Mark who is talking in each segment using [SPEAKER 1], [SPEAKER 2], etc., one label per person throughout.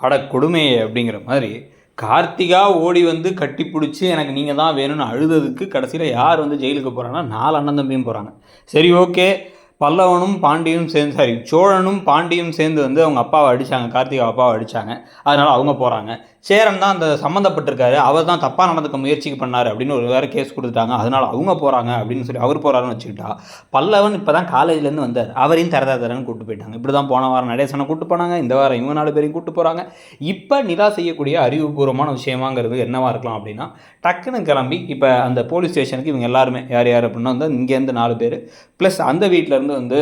[SPEAKER 1] அட கொடுமையே அப்படிங்கிற மாதிரி கார்த்திகா ஓடி வந்து கட்டி பிடிச்சி எனக்கு நீங்கள் தான் வேணும்னு அழுததுக்கு கடைசியில் யார் வந்து ஜெயிலுக்கு போகிறாங்கன்னா நாலு அண்ணன் தம்பியும் போகிறாங்க சரி ஓகே. பல்லவனும் பாண்டியும் சேர்ந்து சாரி சோழனும் பாண்டியும் சேர்ந்து வந்து அவங்க அப்பாவை அடித்தாங்க கார்த்திகா அப்பாவை அடித்தாங்க அதனால் அவங்க போகிறாங்க சேரன் தான் அந்த சம்மந்தப்பட்டிருக்காரு அவர் தான் தப்பாக நடந்துக்க முயற்சி பண்ணார் அப்படின்னு ஒரு வேறு கேஸ் கொடுத்துட்டாங்க. அதனால் அவங்க போகிறாங்க அப்படின்னு சொல்லி அவர் போகிறாருன்னு வச்சுக்கிட்டா பல்லவன் இப்போ தான் காலேஜ்லேருந்து வந்தார். அவரையும் தரதா தரன்னு கூட்டு போயிட்டாங்க. இப்படி தான் போன வாரம் நடேசனை கூட்டு போனாங்க. இந்த வாரம் இவங்க நாலு பேரையும் கூட்டு போகிறாங்க இப்போ நிலா செய்யக்கூடிய அறிவுபூர்வமான விஷயமாங்கிறது என்னவாக இருக்கலாம் அப்படின்னா டக்குன்னு கிளம்பி இப்போ அந்த போலீஸ் ஸ்டேஷனுக்கு இவங்க எல்லாருமே யார் யார் அப்படின்னா வந்து இங்கேருந்து நாலு பேர். ப்ளஸ் அந்த வீட்டிலேருந்து வந்து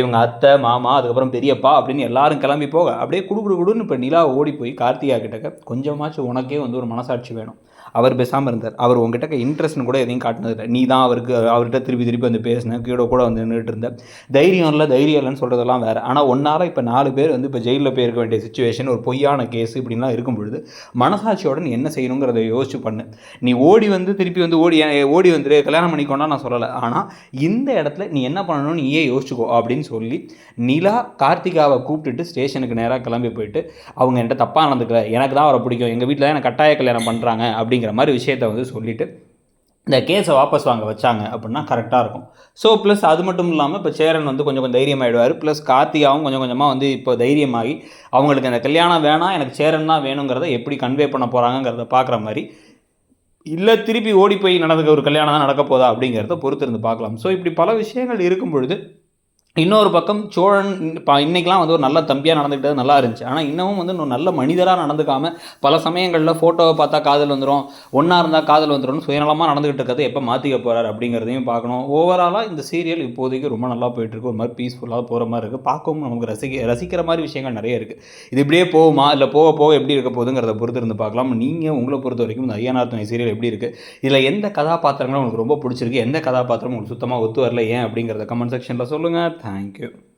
[SPEAKER 1] இவங்க அத்தை மாமா அதுக்கப்புறம் பெரியப்பா அப்படின்னு எல்லாரும் கிளம்பி போக அப்படியே குடு குடு குடுன்னு இப்போ நிலா ஓடி போய் கார்த்திகா கிட்டக்க கொஞ்சமாச்சும் உனக்கே வந்து ஒரு மனசாட்சி வேணும். அவர் பேசாமல் இருந்தார். அவர் உங்ககிட்ட இன்ட்ரெஸ்ட்னு கூட எதையும் காட்டினதில்லை நீ தான் அவருக்கு அவர்கிட்ட திருப்பி திருப்பி வந்து பேசின கீழே கூட வந்து நின்றுட்டு இருந்த. தைரியம் இல்லை தைரியம் இல்லைன்னு சொல்கிறதெல்லாம் வேறு. ஆனால் ஒன்றால் இப்போ நாலு பேர் வந்து இப்போ ஜெயிலில் போயிருக்க வேண்டிய சுச்சுவேஷன் ஒரு பொய்யான கேஸ் இப்படின்லாம் இருக்கும் பொழுது மனசாட்சியோட நீ என்ன செய்யணுங்கிறத யோசிச்சு பண்ணு. நீ ஓடி வந்து திருப்பி வந்து ஓடி ஓடி வந்துரு கல்யாணம் பண்ணிக்கோன்னா நான் சொல்லலை. ஆனால் இந்த இடத்துல நீ என்ன பண்ணணும்னு நீயே யோசிச்சுக்கோ அப்படின்னு சொல்லி நிலா கார்த்திகாவை கூப்பிட்டுட்டு ஸ்டேஷனுக்கு நேராக கிளம்பி போயிட்டு அவங்க என்கிட்ட தப்பாக நடந்துக்கல. எனக்கு தான் அவரை பிடிக்கும். எங்கள் வீட்டில் தான் எனக்கு கட்டாய கல்யாணம் பண்ணுறாங்க அப்படிங்கிற மாதிரி விஷயத்த வந்து சொல்லிவிட்டு இந்த கேஸை வாபஸ் வாங்க வச்சாங்க அப்படின்னா கரெக்டாக இருக்கும். ஸோ ப்ளஸ் அது மட்டும் இல்லாமல் இப்போ சேரன் வந்து கொஞ்சம் கொஞ்சம் தைரியமாகிடுவார் ப்ளஸ் கார்த்திகாவும் கொஞ்சம் கொஞ்சமாக வந்து இப்போ தைரியமாகி அவங்களுக்கு அந்த கல்யாணம் வேணாம் எனக்கு சேரன் தான் வேணுங்கிறத எப்படி கன்வே பண்ண போகிறாங்கங்கிறத பார்க்குற மாதிரி இல்லை திருப்பி ஓடி போய் நடந்துக்க ஒரு கல்யாணம் தான் நடக்க போதா அப்படிங்கிறத பொறுத்து இருந்து பார்க்கலாம். ஸோ இப்படி பல விஷயங்கள் இருக்கும் பொழுது இன்னொரு பக்கம் சோழன் இப்போ இன்றைக்கெலாம் வந்து ஒரு நல்ல தம்பியாக நடந்துக்கிட்டது நல்லா இருந்துச்சு. ஆனால் இன்னமும் வந்து இன்னும் நல்ல மனிதராக நடந்துக்காமல் பல சமயங்களில் ஃபோட்டோவை பார்த்தா காதல் வந்துடும் ஒன்றா இருந்தால் காதல் வந்துடும் சுயநலமாக நடந்துகிட்டு இருக்கிறத எப்போ மாற்றிக்க போகிறார் அப்படிங்கிறதையும் பார்க்கணும். ஓவராலாக இந்த சீரியல் இப்போதைக்கு ரொம்ப நல்லா போயிட்டுருக்கு. ஒரு மாதிரி பீஸ்ஃபுல்லாக போகிற மாதிரி இருக்குது பார்க்கவும் நமக்கு ரசிக்க ரசிக்கிற மாதிரி விஷயங்கள் நிறைய இருக்குது இது இப்படியே போகுமா? இல்லை போக போக எப்படி இருக்க போகுதுங்கிறத பொறுத்து இருந்து பார்க்கலாம். நீங்கள் உங்களை பொறுத்த வரைக்கும் இந்த ஐயனார் துணை சீரியல் எப்படி இருக்குது இதில் எந்த கதாபாத்திரங்களும் உங்களுக்கு ரொம்ப பிடிச்சிருக்கு? எந்த கதாபாத்திரம் உங்களுக்கு சுத்தமாக ஒத்து வரல? ஏன் அப்படிங்கிறத கமெண்ட் செக்ஷனில் சொல்லுங்கள் Thank you.